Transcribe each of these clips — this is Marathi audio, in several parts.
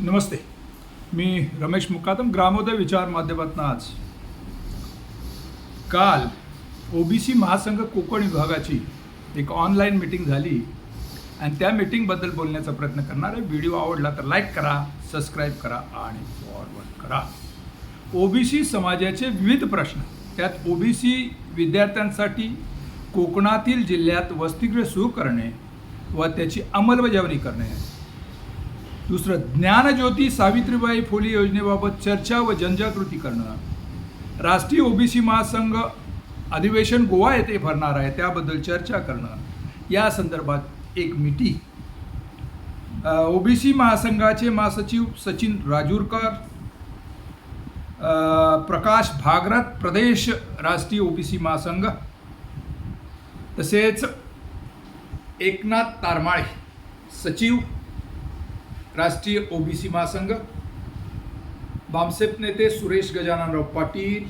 नमस्ते. मी रमेश मुकादम ग्रामोदय विचार माध्यमातून आज. काल ओबीसी महासंघ कोकण विभागाची एक ऑनलाईन मीटिंग झाली आणि त्या मीटिंगबद्दल बोलण्याचा प्रयत्न करणार आहे व्हिडिओ आवडला तर लाईक करा सबस्क्राईब करा आणि फॉरवर्ड करा. ओबीसी समाजाचे विविध प्रश्न. त्यात ओबीसी विद्यार्थ्यांसाठी कोकणातील जिल्ह्यात वसतिगृह सुरू करणे व त्याची अंमलबजावणी करणे. दुसरं ज्ञानज्योती सावित्रीबाई फुले योजनेबाबत चर्चा व जनजागृती करणं. राष्ट्रीय ओबीसी महासंघ अधिवेशन गोवा येथे भरणार आहे त्याबद्दल चर्चा करणं. या संदर्भात एक मिटिंग. ओबीसी महासंघाचे महासचिव सचिन राजूरकर प्रकाश भागरथ प्रदेश राष्ट्रीय ओबीसी महासंघ तसेच एकनाथ तारमाळे सचिव राष्ट्रीय ओबीसी महासंघ बामसेप नेते सुरेश गजाननराव पाटील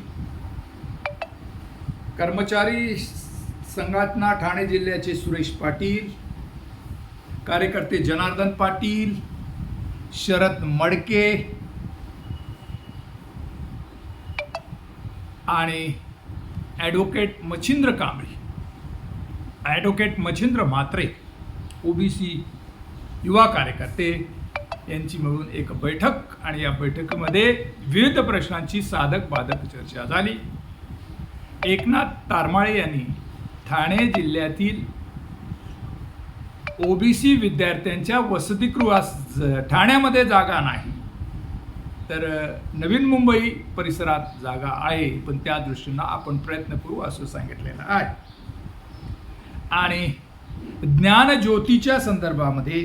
कर्मचारी संघटना ठाणे जिल्ह्याचे सुरेश पाटील कार्यकर्ते जनार्दन पाटील शरद मडके आणि advocate Machhindra Kamble. Advocate Machhindra Mhatre OBC युवा कार्यकर्ते यांची मिळून एक बैठक आणि या बैठकीमध्ये विविध प्रश्नांची साधक बाधक चर्चा झाली. एकनाथ तारमाळे यांनी ठाणे जिल्ह्यातील ओबीसी विद्यार्थ्यांच्या वसतिगृहास ठाण्यामध्ये जागा नाही. तर नवीन मुंबई परिसरात जागा आहे पण त्या दृष्टीनं आपण प्रयत्न करू असं सांगितलेलं आहे. आणि ज्ञानज्योतीच्या संदर्भामध्ये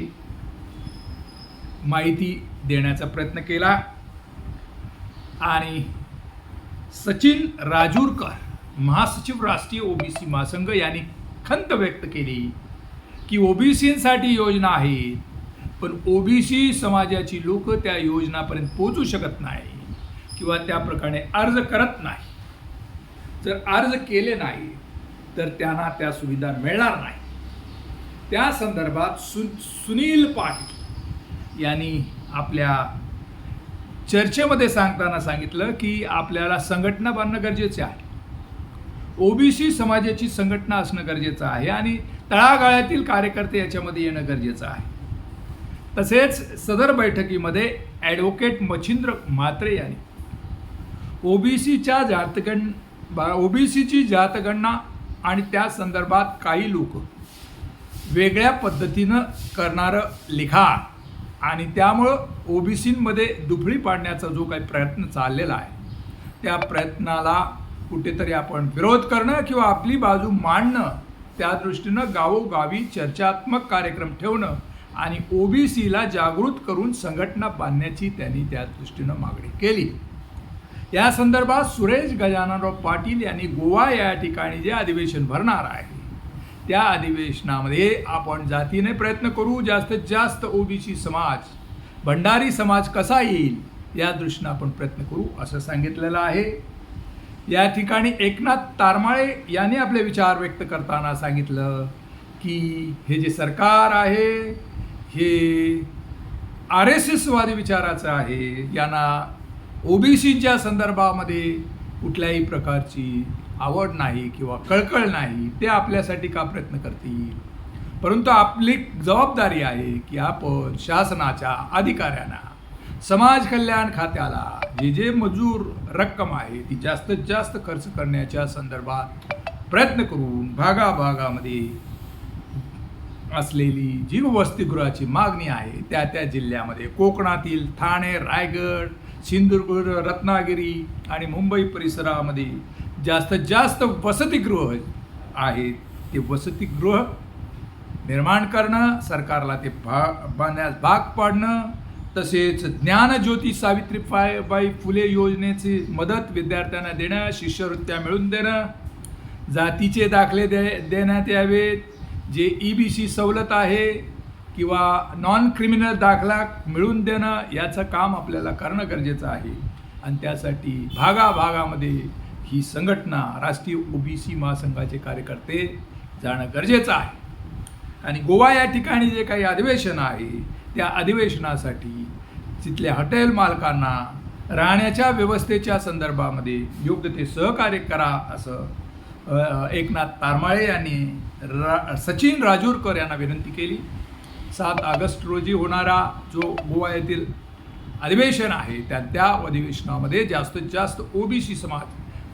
माहिती देण्याचा प्रयत्न केला. आणि सचिन राजूरकर महासचिव राष्ट्रीय ओबीसी महासंघ यांनी खंत व्यक्त केली की ओबीसींसाठी योजना आहेत पण ओबीसी समाजाची लोक त्या योजनापर्यंत पोहोचू शकत नाही किंवा त्या प्रकारे अर्ज करत नाही. जर अर्ज केले नाही तर त्यांना त्या सुविधा मिळणार नाही. त्या संदर्भात सु सुनील पाटील यांनी आपल्या चर्चेमध्ये सांगताना सांगितलं की आपल्याला संघटना बांधणं गरजेचे आहे. ओबीसी समाजाची संघटना असणं गरजेचं आहे आणि तळागाळातील कार्यकर्ते याच्यामध्ये येणं गरजेचं आहे. तसेच सदर बैठकीमध्ये ॲडव्होकेट मच्छिंद्र म्हात्रे यांनी ओबीसीच्या जातगण ओबीसीची जातगणना आणि त्या संदर्भात काही लोक वेगळ्या पद्धतीनं करणारं लिखाण आणि त्यामुळं ओबीसींमध्ये दुफळी पाडण्याचा जो काही प्रयत्न चाललेला आहे त्या प्रयत्नाला कुठेतरी आपण विरोध करणं किंवा आपली बाजू मांडणं त्या दृष्टीनं गावोगावी चर्चात्मक कार्यक्रम ठेवणं आणि ओबीसीला जागृत करून संघटना बांधण्याची त्यांनी त्या दृष्टीनं मागणी केली. या संदर्भात सुरेश गजाननराव पाटील यांनी गोवा या ठिकाणी जे अधिवेशन भरणार आहे त्या अधिवेशनामध्ये आपण जातीने प्रयत्न करू जास्तीत जास्त ओबीसी समाज भंडारी समाज कसा येईल या दृष्टीनं आपण प्रयत्न करू असं सांगितलेलं आहे. या ठिकाणी एकनाथ तारमाळे यांनी आपले विचार व्यक्त करताना सांगितलं की हे जे सरकार आहे हे आर एस एसवादी विचाराचं आहे. यांना ओबीसीच्या संदर्भामध्ये कुठल्याही प्रकारची आवड नाही किंवा कळकळ नाही ते आपल्यासाठी का प्रयत्न करतील? परंतु आपली जबाबदारी आहे की आपण शासनाच्या अधिकाऱ्यांना समाज कल्याण खात्याला जे जे मजूर रक्कम आहे ती जास्तीत जास्त खर्च करण्याच्या संदर्भात प्रयत्न करून भागाभागामध्ये असलेली जी वसतिगृहाची मागणी आहे त्या त्या जिल्ह्यामध्ये कोकणातील ठाणे रायगड सिंधुदुर्ग रत्नागिरी आणि मुंबई परिसरामध्ये जास्तीत जास्त वसतिगृह आहेत ते वसतिगृह निर्माण करणं सरकारला ते भा बांधण्यास भाग पाडणं तसेच ज्ञानज्योती सावित्रीबाई फुले योजनेची मदत विद्यार्थ्यांना देणं शिष्यवृत्त्या मिळवून देणं जातीचे दाखले दे देण्यात यावेत जे ई बी सी सवलत आहे किंवा नॉन क्रिमिनल दाखला मिळवून देणं याचं काम आपल्याला करणं गरजेचं आहे. आणि त्यासाठी भागाभागामध्ये ही संघटना राष्ट्रीय ओबीसी महासंघाचे कार्यकर्ते जाणं गरजेचं आहे. आणि गोवा या ठिकाणी जे काही अधिवेशन आहे त्या अधिवेशनासाठी तिथल्या हॉटेल मालकांना राहण्याच्या व्यवस्थेच्या संदर्भामध्ये योग्य ते सहकार्य करा असं एकनाथ तारमाळे यांनी रा सचिन राजूरकर यांना विनंती केली. सात ऑगस्ट रोजी होणारा जो गोवा येथील अधिवेशन आहे त्या त्या अधिवेशनामध्ये जास्तीत जास्त ओबीसी समाज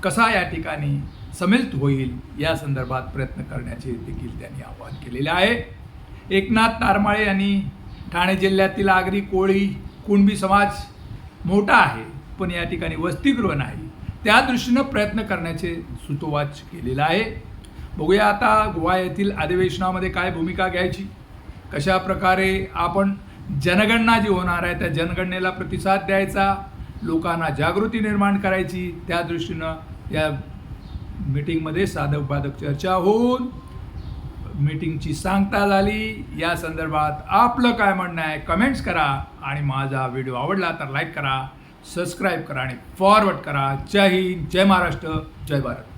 कसा या ठिकाणी समिलित होईल या संदर्भात प्रयत्न करण्याचे देखील त्यांनी आवाहन केलेले आहे. एकनाथ तारमाळे यांनी ठाणे जिल्ह्यातील आगरी कोळी कुणबी समाज मोठा आहे पण या ठिकाणी वसतिगृह नाही. त्या दृष्टीनं प्रयत्न करण्याचे सुतोवाच केलेलं आहे. बघूया आता गोवा येथील अधिवेशनामध्ये काय भूमिका घ्यायची? कशा प्रकारे आपण जनगणना जी होणार आहे त्या जनगणनेला प्रतिसाद द्यायचा लोकांना जागृती निर्माण करायची त्या दृष्टीनं या मीटिंगमध्ये साधक बाधक चर्चा होऊन मीटिंगची सांगता झाली. या संदर्भात आपलं काय म्हणणं आहे कमेंट्स करा आणि माझा व्हिडिओ आवडला तर लाईक करा सबस्क्राईब करा आणि फॉरवर्ड करा. जय हिंद जय महाराष्ट्र जय भारत.